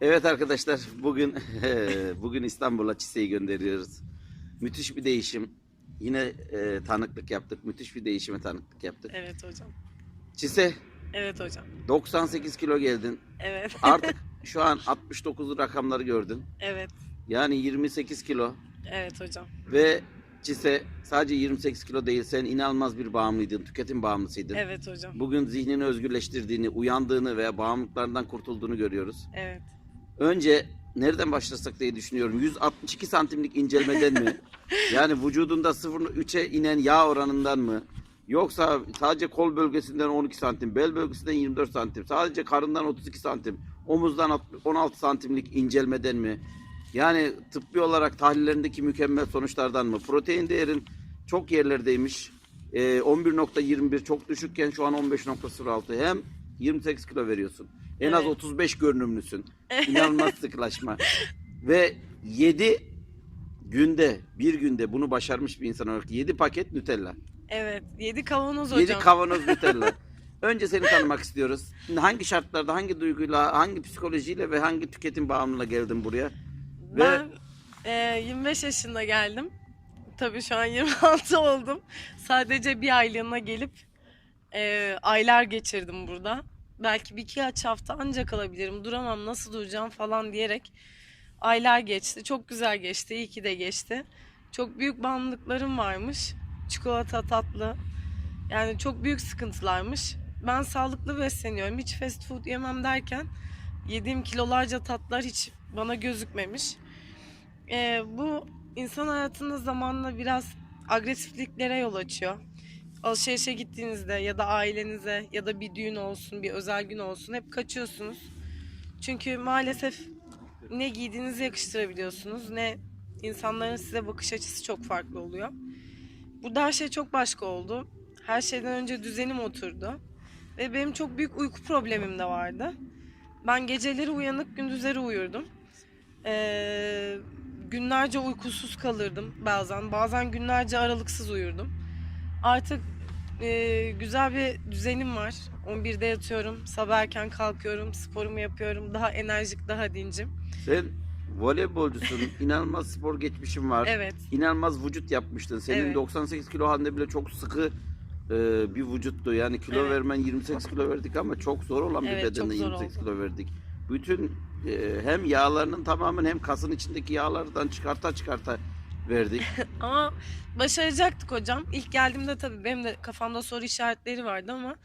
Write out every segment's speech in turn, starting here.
Evet arkadaşlar bugün bugün İstanbul'a Çise'yi gönderiyoruz. Müthiş bir değişim. Yine e, tanıklık yaptık. Müthiş bir değişime tanıklık yaptık. Evet hocam. Çise Evet hocam. 98 kilo geldin. Evet. Artık şu an 69 rakamları gördün. evet. Yani 28 kilo Evet hocam. ve Çise sadece 28 kilo değil sen inanılmaz bir bağımlıydın. Tüketim bağımlısıydın. Evet hocam. Bugün zihnini özgürleştirdiğini, uyandığını veya bağımlılıklarından kurtulduğunu görüyoruz. Evet. Önce nereden başlasak diye düşünüyorum. 162 santimlik incelmeden mi? Yani vücudunda 0.3'e inen yağ oranından mı? Yoksa sadece kol bölgesinden 12 santim, bel bölgesinden 24 santim, sadece karından 32 santim, omuzdan 16 santimlik incelmeden mi? Yani tıbbi olarak tahlillerindeki mükemmel sonuçlardan mı? Protein değerin çok yerlerdeymiş. Ee, 11.21 çok düşükken şu an 15.06. Hem 28 kilo veriyorsun. En az Evet. 35 görünümlüsün. İnanılmaz sıkılaşma. Ve 7 günde, bir günde bunu başarmış bir insan olarak 7 paket Nutella. Evet. Yedi kavanoz 7 hocam. kavanoz Nutella. Önce seni tanımak istiyoruz. Hangi şartlarda, hangi duyguyla, hangi psikolojiyle ve hangi tüketim bağımlılığıyla geldin buraya? ben e, 25 yaşında geldim. Tabii şu an 26 oldum. Sadece bir aylığına gelip e, aylar geçirdim burada. Belki bir iki hafta ancak kalabilirim. Duramam nasıl duracağım falan diyerek aylar geçti. Çok güzel geçti. İyi ki de geçti. Çok büyük bağımlılıklarım varmış. Çikolata, tatlı. Yani çok büyük sıkıntılarmış. Ben sağlıklı besleniyorum. Hiç fast food yemem derken yediğim kilolarca tatlar hiç bana gözükmemiş. Ee, bu insan hayatında zamanla biraz agresifliklere yol açıyor. Alışverişe gittiğinizde ya da ailenize ya da bir düğün olsun, bir özel gün olsun hep kaçıyorsunuz. Çünkü maalesef ne giydiğinizi yakıştırabiliyorsunuz ne insanların size bakış açısı çok farklı oluyor. Burada her şey çok başka oldu. Her şeyden önce düzenim oturdu. Ve benim çok büyük uyku problemim de vardı. Ben geceleri uyanık, gündüzleri uyurdum. Ee, günlerce uykusuz kalırdım bazen. Bazen günlerce aralıksız uyurdum. Artık e, güzel bir düzenim var. 11'de yatıyorum, sabah erken kalkıyorum, sporumu yapıyorum. Daha enerjik, daha dincim. Sen voleybolcusun, inanılmaz spor geçmişin var. Evet, İnanılmaz vücut yapmıştın. Senin Evet. 98 kilo halinde bile çok sıkı e, bir vücuttu. Yani kilo Evet. vermen 28 kilo verdik ama çok zor olan bir Evet, çok bedenle zor 28 oldu. kilo verdik. Bütün e, hem yağlarının tamamen hem kasın içindeki yağlardan çıkarta çıkarta verdik. Ama başaracaktık hocam. İlk geldiğimde tabii benim de kafamda soru işaretleri vardı ama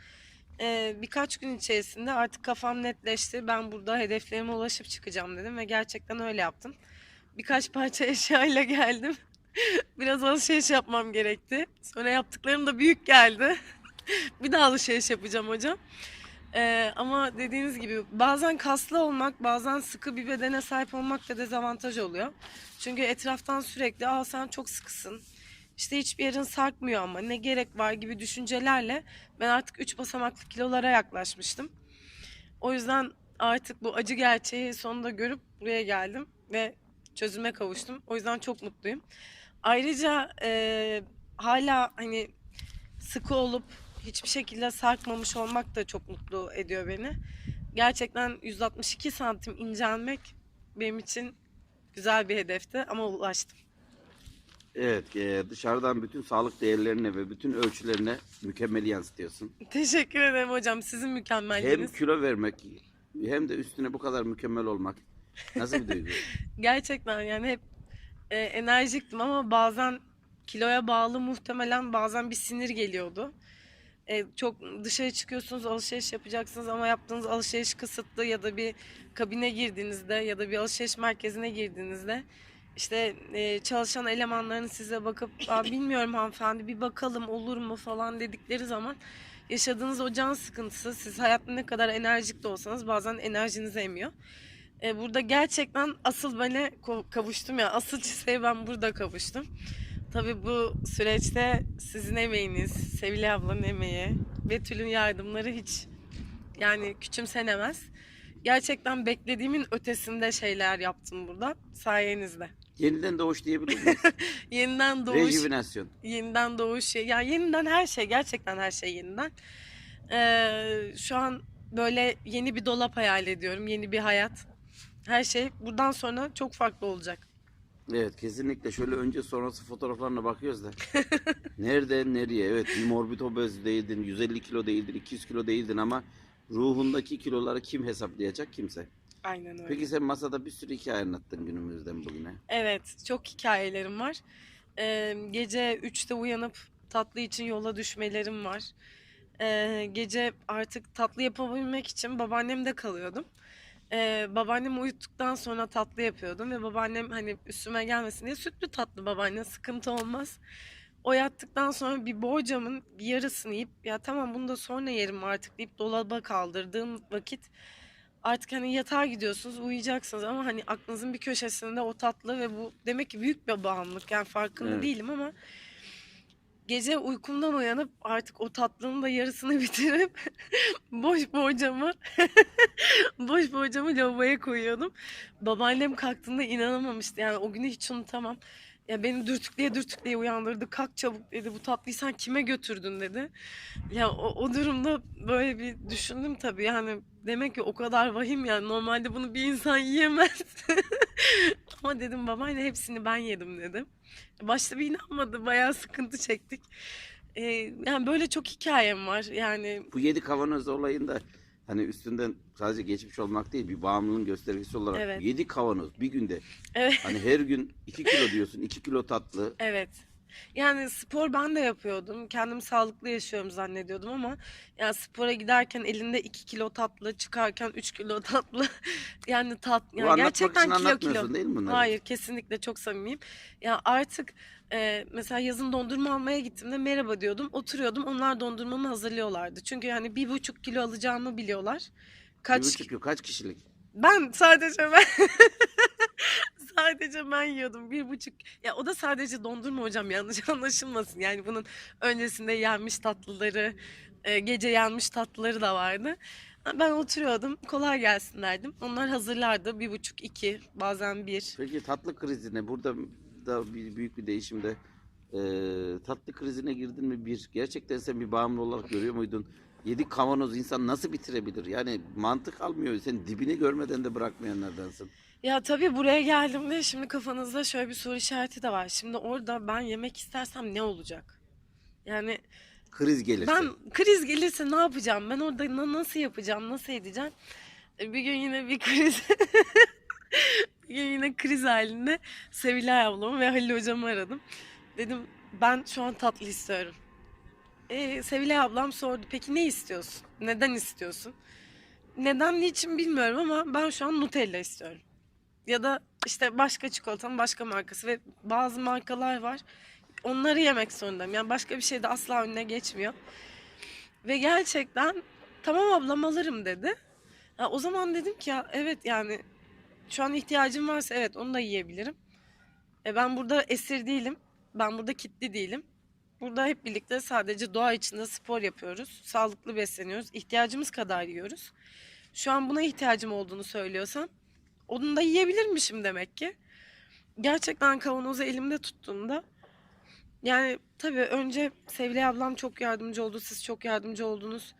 e, birkaç gün içerisinde artık kafam netleşti. Ben burada hedeflerime ulaşıp çıkacağım dedim ve gerçekten öyle yaptım. Birkaç parça eşyayla geldim. Biraz alışveriş yapmam gerekti. Sonra yaptıklarım da büyük geldi. bir daha alışveriş yapacağım hocam. E, ama dediğiniz gibi bazen kaslı olmak, bazen sıkı bir bedene sahip olmak da dezavantaj oluyor. Çünkü etraftan sürekli aa sen çok sıkısın. İşte hiçbir yerin sarkmıyor ama ne gerek var gibi düşüncelerle ben artık 3 basamaklı kilolara yaklaşmıştım. O yüzden artık bu acı gerçeği sonunda görüp buraya geldim ve çözüme kavuştum. O yüzden çok mutluyum. Ayrıca e, hala hani sıkı olup hiçbir şekilde sarkmamış olmak da çok mutlu ediyor beni. Gerçekten 162 santim incelmek benim için güzel bir hedefti ama ulaştım. Evet, e, dışarıdan bütün sağlık değerlerine ve bütün ölçülerine mükemmel yansıtıyorsun. Teşekkür ederim hocam. Sizin Hem mükemmelliğiniz. kilo vermek hem de üstüne bu kadar mükemmel olmak nasıl bir duygu? Gerçekten yani hep e, enerjiktim ama bazen kiloya bağlı muhtemelen bazen bir sinir geliyordu. E, çok dışarı çıkıyorsunuz alışveriş yapacaksınız ama yaptığınız alışveriş kısıtlı ya da bir kabine girdiğinizde ya da bir alışveriş merkezine girdiğinizde işte e, çalışan elemanların size bakıp bilmiyorum hanımefendi bir bakalım olur mu falan dedikleri zaman yaşadığınız o can sıkıntısı siz hayatta ne kadar enerjik de olsanız bazen enerjinizi emiyor. E, burada gerçekten asıl bana kavuştum ya. Asıl çiçeğe ben burada kavuştum. Tabii bu süreçte sizin emeğiniz, Sevilay ablanın emeği, Betül'ün yardımları hiç yani küçümsenemez. Gerçekten beklediğimin ötesinde şeyler yaptım burada sayenizde. Yeniden doğuş diyebilir miyiz? Yeniden doğuş, Rejuvenasyon. yeniden doğuş, ya yeniden her şey, gerçekten her şey yeniden. Ee, şu an böyle yeni bir dolap hayal ediyorum, yeni bir hayat. Her şey buradan sonra çok farklı olacak. Evet kesinlikle şöyle önce sonrası fotoğraflarına bakıyoruz da. Nereden nereye? Evet bir morbid obez değildin, 150 kilo değildin, 200 kilo değildin ama ruhundaki kiloları kim hesaplayacak? Kimse. Aynen öyle. Peki sen masada bir sürü hikaye anlattın günümüzden bugüne. Evet, çok hikayelerim var. Ee, gece 3'te uyanıp tatlı için yola düşmelerim var. Ee, gece artık tatlı yapabilmek için babaannemde kalıyordum. Ee, babaannemi uyuttuktan sonra tatlı yapıyordum ve babaannem hani üstüme gelmesin diye sütlü tatlı babaanne sıkıntı olmaz. O yattıktan sonra bir borcamın bir yarısını yiyip ya tamam bunu da sonra yerim artık deyip dolaba kaldırdığım vakit artık hani yatağa gidiyorsunuz uyuyacaksınız ama hani aklınızın bir köşesinde o tatlı ve bu demek ki büyük bir bağımlılık yani farkında Evet. değilim ama gece uykumdan uyanıp artık o tatlının da yarısını bitirip boş borcamı boş borcamı lavaboya koyuyordum. Babaannem kalktığında inanamamıştı yani o günü hiç unutamam. Ya beni dürtükleye dürtükleye uyandırdı. Kalk çabuk dedi. Bu tatlıyı sen kime götürdün dedi. Ya o, o durumda böyle bir düşündüm tabii. Yani demek ki o kadar vahim yani. Normalde bunu bir insan yiyemez. Ama dedim babaanne hepsini ben yedim dedim. Başta bir inanmadı. Bayağı sıkıntı çektik. Ee, yani böyle çok hikayem var. Yani Bu yedi kavanoz olayında hani üstünden sadece geçmiş olmak değil bir bağımlılığın göstergesi olarak Evet. yedi kavanoz bir günde evet. hani her gün iki kilo diyorsun iki kilo tatlı Evet. Yani spor ben de yapıyordum. Kendim sağlıklı yaşıyorum zannediyordum ama yani spora giderken elinde 2 kilo tatlı, çıkarken 3 kilo tatlı. Yani tat bu yani anlatmak gerçekten için kilo anlatmıyorsun kilo. değil mi bunları? Hayır, kesinlikle çok samimiyim. Ya artık e, mesela yazın dondurma almaya gittiğimde merhaba diyordum. Oturuyordum. Onlar dondurmamı hazırlıyorlardı. Çünkü yani bir buçuk kilo alacağımı biliyorlar. Bir Kaç buçuk yıl kaç kişilik? ben sadece ben sadece ben yiyordum bir buçuk ya o da sadece dondurma hocam yanlış anlaşılmasın. Yani bunun öncesinde yenmiş tatlıları e, gece yenmiş tatlıları da vardı. Ben oturuyordum kolay gelsin derdim. Onlar hazırlardı bir buçuk iki bazen bir. Peki tatlı krizine burada da bir, büyük bir değişimde e, tatlı krizine girdin mi bir? Gerçekten sen bir bağımlı olarak görüyor muydun? Yedi kavanoz insan nasıl bitirebilir? Yani mantık almıyor. Sen dibini görmeden de bırakmayanlardansın. ya tabii buraya geldiğimde şimdi kafanızda şöyle bir soru işareti de var şimdi orada ben yemek istersem ne olacak yani Kriz gelirse. Ben kriz gelirse ne yapacağım? Ben orada na- nasıl yapacağım? Nasıl edeceğim? E, Bir gün yine bir kriz bir gün yine kriz halinde Sevilay ablamı ve Halil hocamı aradım. Dedim ben şu an tatlı istiyorum. E, Sevilay ablam sordu. Peki ne istiyorsun? Neden istiyorsun? Neden niçin bilmiyorum ama ben şu an Nutella istiyorum. Ya da işte başka çikolatanın başka markası ve bazı markalar var. Onları yemek zorundayım. Yani başka bir şey de asla önüne geçmiyor. Ve gerçekten tamam ablam alırım dedi. Ha, o zaman dedim ki ya evet yani şu an ihtiyacım varsa evet onu da yiyebilirim. E, ben burada esir değilim. Ben burada kitli değilim. Burada hep birlikte sadece doğa içinde spor yapıyoruz. Sağlıklı besleniyoruz. İhtiyacımız kadar yiyoruz. Şu an buna ihtiyacım olduğunu söylüyorsam onu da yiyebilirmişim demek ki. Gerçekten kavanozu elimde tuttuğumda yani tabii önce Sevilay ablam çok yardımcı oldu. Siz çok yardımcı oldunuz.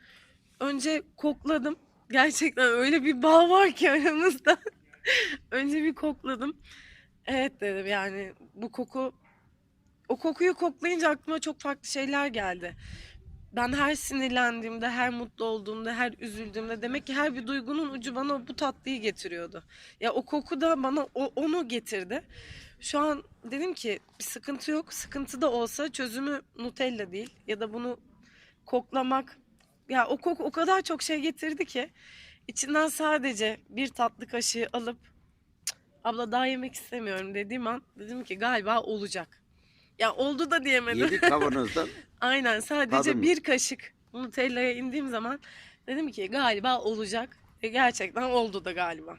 Önce kokladım. Gerçekten öyle bir bağ var ki aramızda. önce bir kokladım. Evet dedim yani bu koku o kokuyu koklayınca aklıma çok farklı şeyler geldi. Ben her sinirlendiğimde, her mutlu olduğumda, her üzüldüğümde demek ki her bir duygunun ucu bana bu tatlıyı getiriyordu. Ya o koku da bana o, onu getirdi. Şu an dedim ki bir sıkıntı yok. Sıkıntı da olsa çözümü Nutella değil ya da bunu koklamak. Ya o koku o kadar çok şey getirdi ki içinden sadece bir tatlı kaşığı alıp "Cık, abla daha yemek istemiyorum dediğim an dedim ki galiba olacak. Ya oldu da diyemedim. Yedi kavanozdan Aynen sadece Tadın mı? bir kaşık Nutella'ya indiğim zaman dedim ki galiba olacak. Ve gerçekten oldu da galiba.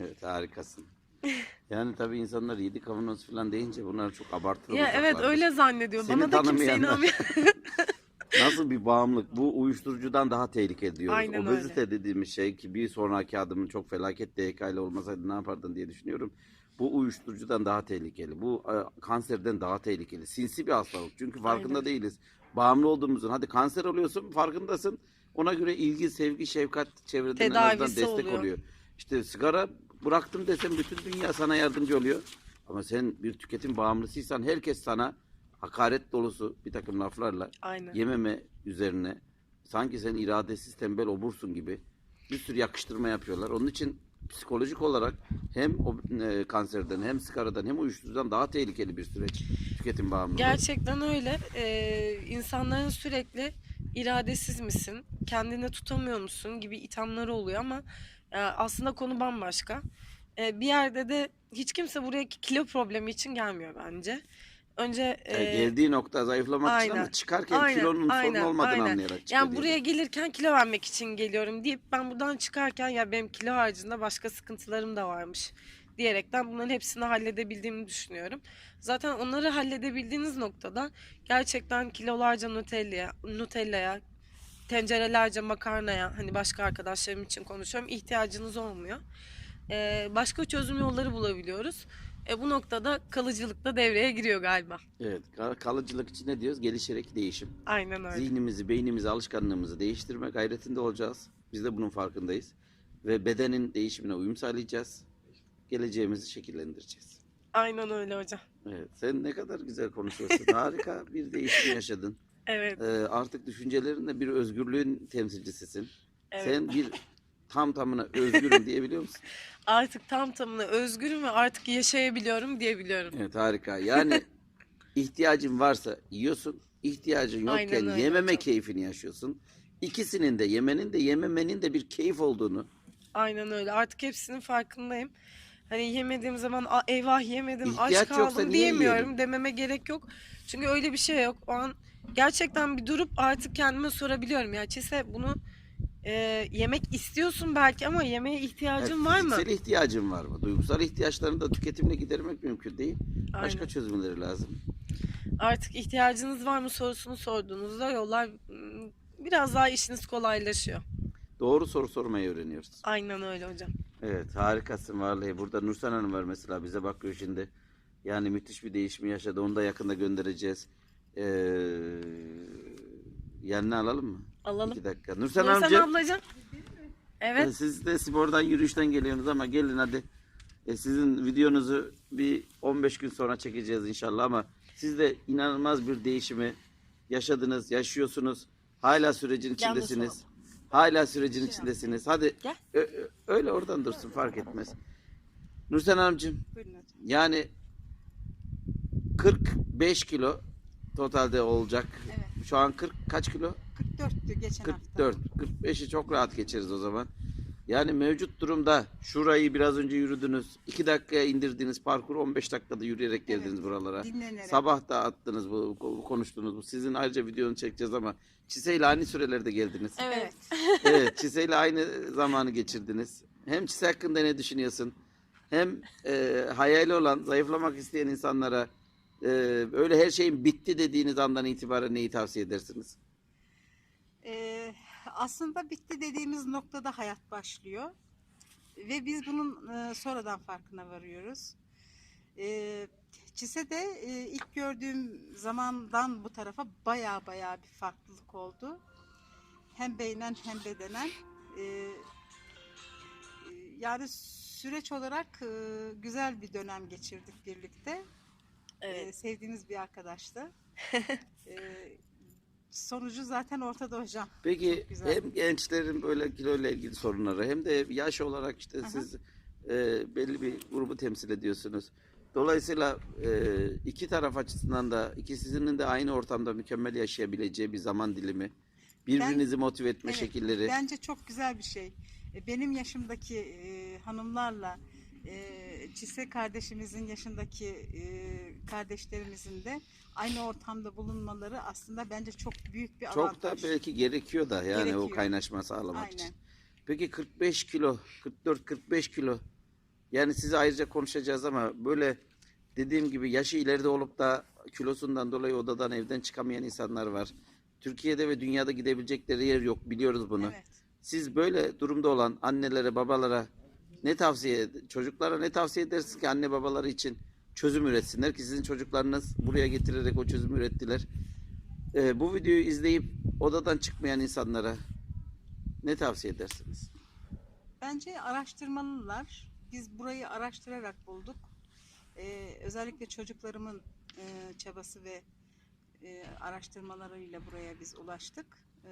evet harikasın. Yani tabii insanlar yedi kavanoz falan deyince bunlar çok abartılı Ya evet öyle zannediyor. Seni Bana da kimse inanmıyor. Nasıl bir bağımlılık? Bu uyuşturucudan daha tehlikeli diyoruz. Aynen Obezite dediğimiz şey ki bir sonraki adımın çok felaket DK ile olmasaydı ne yapardın diye düşünüyorum. Bu uyuşturucudan daha tehlikeli. Bu e, kanserden daha tehlikeli. Sinsi bir hastalık. Çünkü farkında Aynen. değiliz. Bağımlı olduğumuzun. Hadi kanser oluyorsun farkındasın. Ona göre ilgi, sevgi, şefkat çevreden en azından Tedavisi destek oluyor. oluyor. işte sigara bıraktım desem bütün dünya sana yardımcı oluyor. Ama sen bir tüketim bağımlısıysan herkes sana hakaret dolusu bir takım laflarla Aynen. yememe üzerine sanki sen iradesiz tembel obursun gibi bir sürü yakıştırma yapıyorlar. Onun için psikolojik olarak hem o, e, kanserden hem sigaradan hem uyuşturucudan daha tehlikeli bir süreç tüketim bağımlılığı. Gerçekten öyle. Ee, insanların sürekli iradesiz misin, kendini tutamıyor musun gibi ithamları oluyor ama e, aslında konu bambaşka. E, bir yerde de hiç kimse buraya kilo problemi için gelmiyor bence. Önce Yani e, geldiği nokta zayıflamak için aynen, ama çıkarken aynen, kilonun sorun aynen, olmadığını aynen. anlayarak çıkıyor. yani buraya gelirken kilo vermek için geliyorum deyip ben buradan çıkarken ya benim kilo haricinde başka sıkıntılarım da varmış diyerekten bunların hepsini halledebildiğimi düşünüyorum. Zaten onları halledebildiğiniz noktada gerçekten kilolarca Nutella'ya, Nutella'ya, tencerelerce makarnaya hani başka arkadaşlarım için konuşuyorum ihtiyacınız olmuyor. Ee, başka çözüm yolları bulabiliyoruz. E, bu noktada kalıcılık da devreye giriyor galiba. Evet, kal- kalıcılık için ne diyoruz? Gelişerek değişim. Aynen öyle. Zihnimizi, beynimizi, alışkanlığımızı değiştirme gayretinde olacağız. Biz de bunun farkındayız. Ve bedenin değişimine uyum sağlayacağız. Geleceğimizi şekillendireceğiz. Aynen öyle hocam. Evet, sen ne kadar güzel konuşuyorsun. Harika bir değişim yaşadın. Evet. Ee, artık düşüncelerinle bir özgürlüğün temsilcisisin. evet. Sen bir tam tamına özgürüm diyebiliyor musun? Artık tam tamına özgürüm ve artık yaşayabiliyorum diyebiliyorum. Evet harika. Yani ihtiyacın varsa yiyorsun. ihtiyacın Aynen yokken öyle yememe hocam. keyfini yaşıyorsun. İkisinin de yemenin de yememenin de bir keyif olduğunu. Aynen öyle. Artık hepsinin farkındayım. Hani yemediğim zaman "Aa, eyvah yemedim, İhtiyaç aç yoksa kaldım niye diyemiyorum. yiyelim? Dememe gerek yok. Çünkü öyle bir şey yok. O an gerçekten bir durup artık kendime sorabiliyorum. Ya Çise bunu e, yemek istiyorsun belki ama yemeğe ihtiyacın Evet, var mı? Fiziksel ihtiyacın var mı? Duygusal ihtiyaçlarını da tüketimle gidermek mümkün değil. Başka Aynen. çözümleri lazım. Artık ihtiyacınız var mı sorusunu sorduğunuzda yollar mm, biraz daha işiniz kolaylaşıyor. Doğru soru sormayı öğreniyoruz. Aynen öyle hocam. Evet harikasın vallahi. Burada Nursen Hanım var mesela bize bakıyor şimdi. Yani müthiş bir değişimi yaşadı. Onu da yakında göndereceğiz. Ee, yanına alalım mı? Alalım. İki dakika. Nursen, Nursen amca. ablacığım. e, Evet. Siz de spordan yürüyüşten geliyorsunuz ama gelin hadi. E, sizin videonuzu bir 15 gün sonra çekeceğiz inşallah ama siz de inanılmaz bir değişimi yaşadınız, yaşıyorsunuz. Hala sürecin içindesiniz. Hala sürecin içindesiniz. Hadi Gel. ö- öyle oradan dursun fark etmez. Nursen Hanımcığım yani 45 kilo totalde olacak. Evet. Şu an 40 kaç kilo? 44'tü geçen 44. 45'i çok rahat geçeriz o zaman. Yani mevcut durumda şurayı biraz önce yürüdünüz. 2 dakikaya indirdiğiniz parkuru 15 dakikada yürüyerek geldiniz Evet, buralara. hafta. Dinlenerek. Sabah da attınız bu bu konuştunuz bu. Sizin ayrıca videonu çekeceğiz ama Çise'yle aynı sürelerde geldiniz. Evet. evet, Çise'yle aynı zamanı geçirdiniz. Hem Çise hakkında ne düşünüyorsun? Hem e, hayali olan, zayıflamak isteyen insanlara e, öyle her şeyin bitti dediğiniz andan itibaren neyi tavsiye edersiniz? Ee, aslında bitti dediğimiz noktada hayat başlıyor. Ve biz bunun e, sonradan farkına varıyoruz. Ee, Çise'de e, ilk gördüğüm zamandan bu tarafa baya baya bir farklılık oldu. Hem beynen hem bedenen. E, yani süreç olarak e, güzel bir dönem geçirdik birlikte. Evet. Ee, sevdiğimiz bir arkadaştı. Ee, sonucu zaten ortada hocam. Peki hem gençlerin böyle kilo ile ilgili sorunları hem de yaş olarak işte Aha. siz e, belli bir grubu temsil ediyorsunuz. Dolayısıyla e, iki taraf açısından da ikisinin de aynı ortamda mükemmel yaşayabileceği bir zaman dilimi, birbirinizi motive etme Evet, şekilleri. Bence çok güzel bir şey. E, Benim yaşımdaki e, hanımlarla e, Çise kardeşimizin yaşındaki e, kardeşlerimizin de aynı ortamda bulunmaları aslında bence çok büyük bir Çok da avantaj. belki gerekiyor da yani o Gerekiyor. kaynaşma sağlamak için. Aynen. Peki 45 kilo, 44-45 kilo. Yani size ayrıca konuşacağız ama böyle dediğim gibi yaşı ileride olup da kilosundan dolayı odadan evden çıkamayan insanlar var. Türkiye'de ve dünyada gidebilecekleri yer yok biliyoruz bunu. Evet. Siz böyle durumda olan annelere, babalara ne tavsiye, çocuklara ne tavsiye edersiniz ki anne babaları için çözüm üretsinler ki sizin çocuklarınız buraya getirerek o çözümü ürettiler. Ee, bu videoyu izleyip odadan çıkmayan insanlara ne tavsiye edersiniz? Bence araştırmalılar. Biz burayı araştırarak bulduk. Ee, özellikle çocuklarımın e, çabası ve e, araştırmalarıyla buraya biz ulaştık. Ee,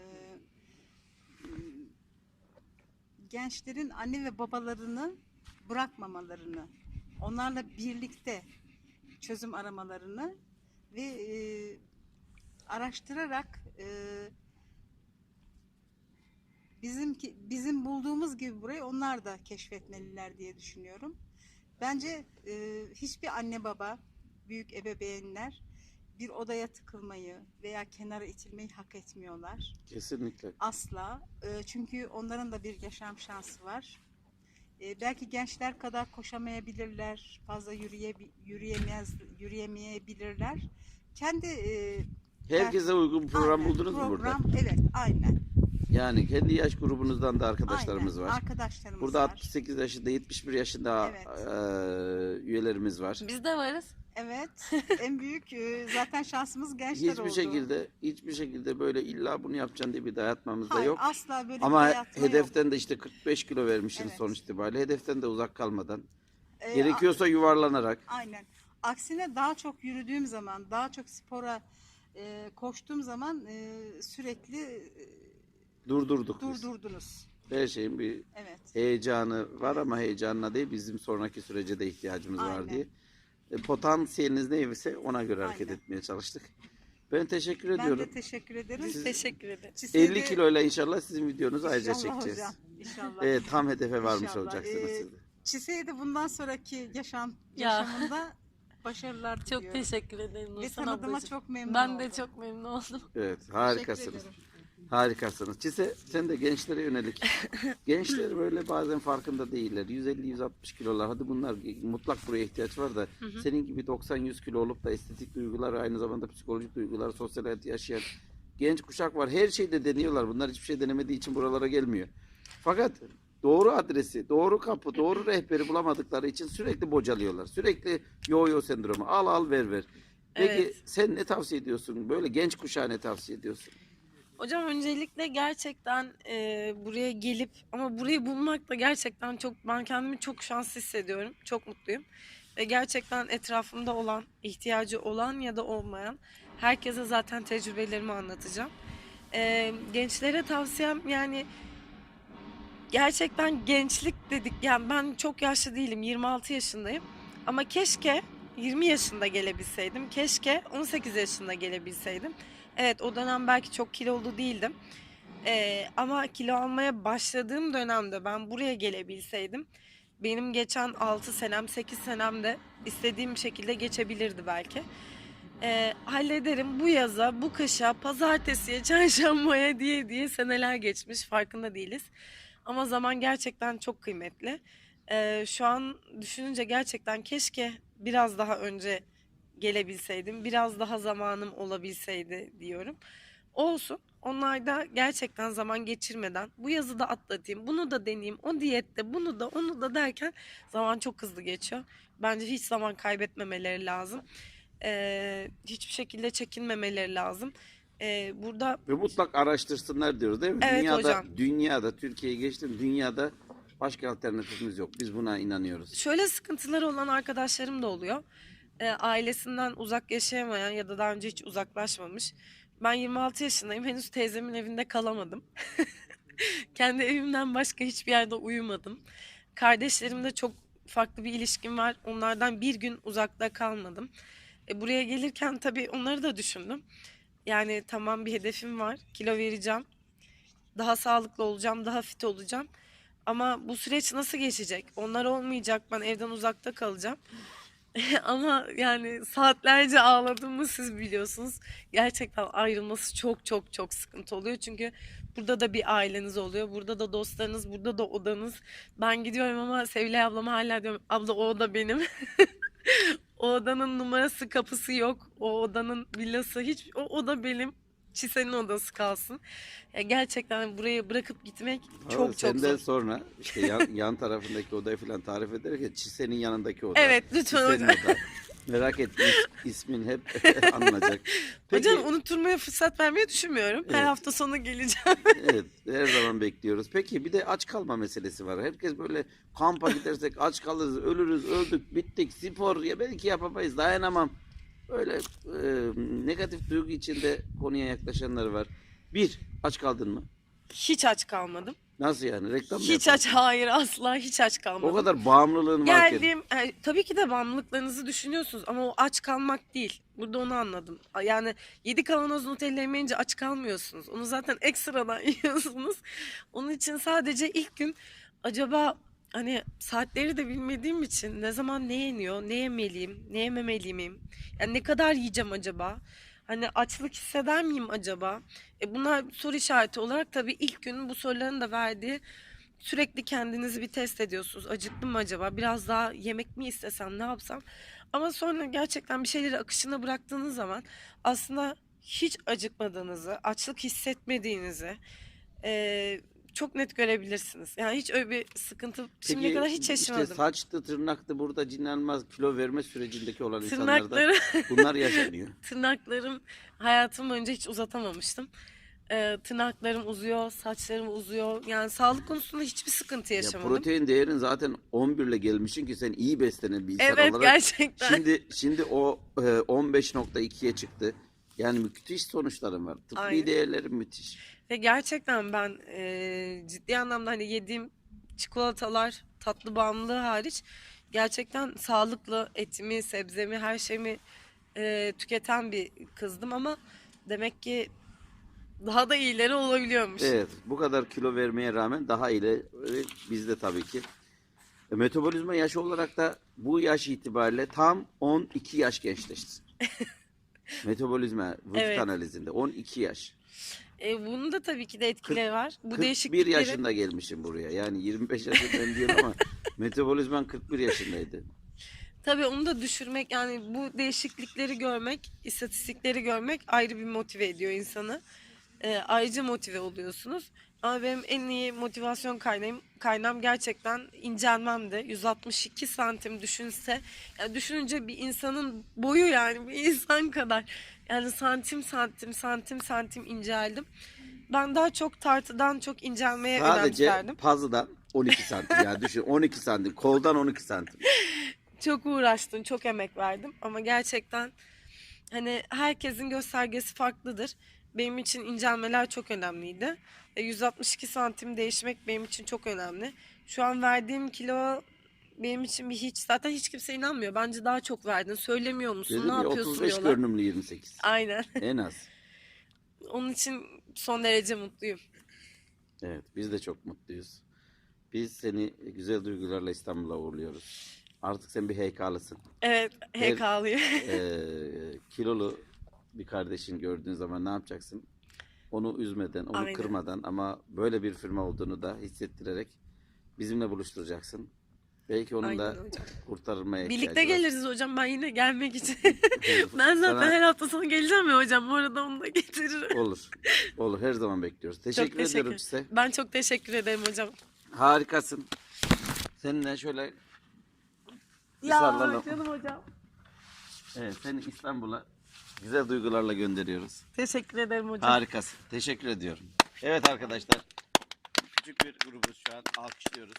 gençlerin anne ve babalarını bırakmamalarını, onlarla birlikte çözüm aramalarını ve e, araştırarak e, bizim bizim bulduğumuz gibi burayı onlar da keşfetmeliler diye düşünüyorum. Bence e, hiçbir anne baba, büyük ebeveynler bir odaya tıkılmayı veya kenara itilmeyi hak etmiyorlar. Kesinlikle. Asla. E, çünkü onların da bir yaşam şansı var. E, belki gençler kadar koşamayabilirler, fazla yürüye, yürüyemez, yürüyemeyebilirler. Kendi e, Herkese uygun program aynen, buldunuz mu burada? program, Evet, aynen. Yani kendi yaş grubunuzdan da arkadaşlarımız aynen. var. Arkadaşlarımız Burada var. 68 yaşında, 71 yaşında Evet. eee, üyelerimiz var. Biz de varız. Evet. en büyük e, zaten şansımız gençler Hiçbir oldu. şekilde hiçbir şekilde böyle illa bunu yapacaksın diye bir dayatmamız da Hayır, yok. asla böyle bir Ama dayatma yok. hedeften de işte 45 kilo vermişsiniz Evet. sonuç itibariyle. Hedeften de uzak kalmadan. Ee, Gerekiyorsa yuvarlanarak. a- aynen. Aksine daha çok yürüdüğüm zaman, daha çok spora e, koştuğum zaman e, sürekli e, Durdurduk biz. durdurdunuz. Her şeyin bir Evet. heyecanı var ama heyecanına değil bizim sonraki sürece de ihtiyacımız var Aynen. diye. E, Potansiyeliniz neyse ona göre hareket Aynen. etmeye çalıştık. Ben teşekkür Ben ediyorum. de teşekkür ederim. Siz- teşekkür. Çise'ye 50 de- kiloyla inşallah sizin videonuzu ayrıca İnşallah çekeceğiz. hocam, İnşallah. Evet, tam hedefe varmış İnşallah. olacaksınız Ee, siz de. Çise'ye de bundan sonraki yaşam Ya. yaşamında başarılar Çok diliyorum. teşekkür ederim Ve tanıdığıma çok memnun Ben oldum. de çok memnun oldum. Evet, Teşekkür harikasınız. Harikasınız. Çise sen de gençlere yönelik. Gençler böyle bazen farkında değiller. 150-160 kilolar. Hadi bunlar mutlak buraya ihtiyaç var da senin gibi 90-100 kilo olup da estetik duygular aynı zamanda psikolojik duygular, sosyal hayat yaşayan genç kuşak var. Her şeyde deniyorlar. Bunlar hiçbir şey denemediği için buralara gelmiyor. Fakat doğru adresi, doğru kapı, doğru rehberi bulamadıkları için sürekli bocalıyorlar. Sürekli yo-yo sendromu. Al al ver ver. Peki Evet. sen ne tavsiye ediyorsun? Böyle genç kuşağa ne tavsiye ediyorsun? Hocam öncelikle gerçekten e, buraya gelip ama burayı bulmak da gerçekten çok ben kendimi çok şanslı hissediyorum. Çok mutluyum. Ve gerçekten etrafımda olan, ihtiyacı olan ya da olmayan herkese zaten tecrübelerimi anlatacağım. E, gençlere tavsiyem yani gerçekten gençlik dedik. Yani ben çok yaşlı değilim. 26 yaşındayım. Ama keşke 20 yaşında gelebilseydim. Keşke 18 yaşında gelebilseydim. Evet o dönem belki çok kilolu değildim. Ee, ama kilo almaya başladığım dönemde ben buraya gelebilseydim benim geçen 6 senem 8 senem de istediğim şekilde geçebilirdi belki. Ee, hallederim bu yaza, bu kışa, pazartesiye, çarşambaya diye diye seneler geçmiş farkında değiliz. Ama zaman gerçekten çok kıymetli. Ee, şu an düşününce gerçekten keşke biraz daha önce gelebilseydim, biraz daha zamanım olabilseydi diyorum. Olsun. Onlar da gerçekten zaman geçirmeden bu yazı da atlatayım, bunu da deneyeyim, o diyette, bunu da, onu da derken zaman çok hızlı geçiyor. Bence hiç zaman kaybetmemeleri lazım. Ee, hiçbir şekilde çekinmemeleri lazım. Ee, burada Ve mutlak araştırsınlar diyoruz değil mi? Evet dünyada, hocam. Dünyada, Türkiye'yi geçtim. Dünyada başka alternatifimiz yok. Biz buna inanıyoruz. Şöyle sıkıntıları olan arkadaşlarım da oluyor. Ee, ailesinden uzak yaşayamayan ya da daha önce hiç uzaklaşmamış. Ben 26 yaşındayım. Henüz teyzemin evinde kalamadım. Kendi evimden başka hiçbir yerde uyumadım. Kardeşlerimle çok farklı bir ilişkim var. Onlardan bir gün uzakta kalmadım. E, buraya gelirken tabii onları da düşündüm. Yani tamam bir hedefim var. Kilo vereceğim. Daha sağlıklı olacağım, daha fit olacağım. Ama bu süreç nasıl geçecek? Onlar olmayacak. Ben evden uzakta kalacağım. Ama yani saatlerce ağladığımı siz biliyorsunuz. Gerçekten ayrılması çok çok çok sıkıntı oluyor. Çünkü burada da bir aileniz oluyor. Burada da dostlarınız, burada da odanız. Ben gidiyorum ama Sevilay ablama hala diyorum. Abla o oda benim. o odanın numarası kapısı yok. O odanın villası hiç o oda benim. Çise'nin odası kalsın. Ya gerçekten burayı bırakıp gitmek Ama çok çok senden zor. sonra işte yan, yan tarafındaki odayı falan tarif ederken Çise'nin yanındaki oda. Evet, lütfen Çise'nin oda. Merak etme is- ismin hep anılacak. Peki, Hocam unutturmaya fırsat vermeyi düşünmüyorum. Her Evet. hafta sonu geleceğim. evet her zaman bekliyoruz. Peki bir de aç kalma meselesi var. Herkes böyle kampa gidersek aç kalırız, ölürüz, öldük, bittik, spor ya belki yapamayız, dayanamam. Böyle e, negatif duygu içinde konuya yaklaşanlar var. Bir, aç kaldın mı? Hiç aç kalmadım. Nasıl yani? Reklam mı Hiç yapıyorsun? aç hayır asla hiç aç kalmadım. O kadar bağımlılığın var ki. Geldiğim e, tabii ki de bağımlılıklarınızı düşünüyorsunuz ama o aç kalmak değil. Burada onu anladım. Yani yedi kavanoz Nutella yemeyince aç kalmıyorsunuz. Onu zaten ekstradan yiyorsunuz. Onun için sadece ilk gün acaba hani saatleri de bilmediğim için ne zaman ne yeniyor, ne yemeliyim, ne yememeliyim, yani ne kadar yiyeceğim acaba? Hani açlık hisseder miyim acaba? E bunlar soru işareti olarak tabii ilk gün bu soruların da verdiği sürekli kendinizi bir test ediyorsunuz. Acıktım mı acaba? Biraz daha yemek mi istesem, ne yapsam? Ama sonra gerçekten bir şeyleri akışına bıraktığınız zaman aslında hiç acıkmadığınızı, açlık hissetmediğinizi eee, çok net görebilirsiniz. Yani hiç öyle bir sıkıntı şimdiye kadar hiç yaşamadım. İşte saçtı, tırnaktı burada cinlenmez kilo verme sürecindeki olan insanlarda Tırnakları, bunlar yaşanıyor. tırnaklarım hayatım boyunca hiç uzatamamıştım. Eee, tırnaklarım uzuyor, saçlarım uzuyor. Yani sağlık konusunda hiçbir sıkıntı Ya yaşamadım. protein değerin zaten 11 ile gelmişsin ki sen iyi beslenen bir insan evet olarak. gerçekten. Şimdi şimdi o e, 15.2'ye çıktı. Yani müthiş sonuçlarım var. Tıbbi Aynen. değerlerim müthiş. Ve gerçekten ben eee, ciddi anlamda hani yediğim çikolatalar, tatlı bağımlılığı hariç gerçekten sağlıklı etimi, sebzemi, her şeyimi eee, tüketen bir kızdım ama demek ki daha da iyileri olabiliyormuş. Evet, bu kadar kilo vermeye rağmen daha iyi bizde tabii ki. E, metabolizma yaşı olarak da bu yaş itibariyle tam 12 yaş gençleşti. metabolizma vücut Evet. analizinde 12 yaş. E, bunun da tabii ki de etkileri var. Bu 41 değişiklikleri yaşında gelmişim buraya. Yani 25 yaşındayım diyorum ama metabolizman 41 yaşındaydı. tabii onu da düşürmek yani bu değişiklikleri görmek, istatistikleri görmek ayrı bir motive ediyor insanı. E, ayrıca motive oluyorsunuz. Ama benim en iyi motivasyon kaynağım, kaynağım gerçekten incelmemdi. 162 santim düşünse, yani düşününce bir insanın boyu yani bir insan kadar. Yani santim santim santim santim inceldim. Ben daha çok tartıdan çok incelmeye Sadece önemserdim. pazıdan 12 santim. Yani düşün 12 santim. Koldan 12 santim. Çok uğraştım, çok emek verdim ama gerçekten hani herkesin göstergesi farklıdır. Benim için incelmeler çok önemliydi. E, 162 santim değişmek benim için çok önemli. Şu an verdiğim kilo benim için bir hiç. Zaten hiç kimse inanmıyor. Bence daha çok verdin. Söylemiyor musun? Dedim ne ya yapıyorsun 35 diyorlar. görünümlü 28. Aynen. En az. Onun için son derece mutluyum. Evet biz de çok mutluyuz. Biz seni güzel duygularla İstanbul'a uğurluyoruz. Artık sen bir heykalısın. Evet, Evet. HK'lıyım. Ee, kilolu bir kardeşin gördüğün zaman ne yapacaksın? Onu üzmeden, onu Aynen. kırmadan ama böyle bir firma olduğunu da hissettirerek bizimle buluşturacaksın. Belki onun da hocam. kurtarılmaya Birlikte ihtiyacı var. geliriz hocam ben yine gelmek için. Ben zaten sana- her hafta sonu geleceğim ya hocam. Bu arada onu da getiririm. Olur. Olur. Her zaman bekliyoruz. Teşekkür, teşekkür. ediyorum size. Ben çok teşekkür ederim hocam. Harikasın. Seninle şöyle bir sarılalım. canım hocam. Evet, seni İstanbul'a güzel duygularla gönderiyoruz. Teşekkür ederim hocam. Harikasın. Teşekkür ediyorum. Evet arkadaşlar. Küçük bir grubuz şu an. Alkışlıyoruz.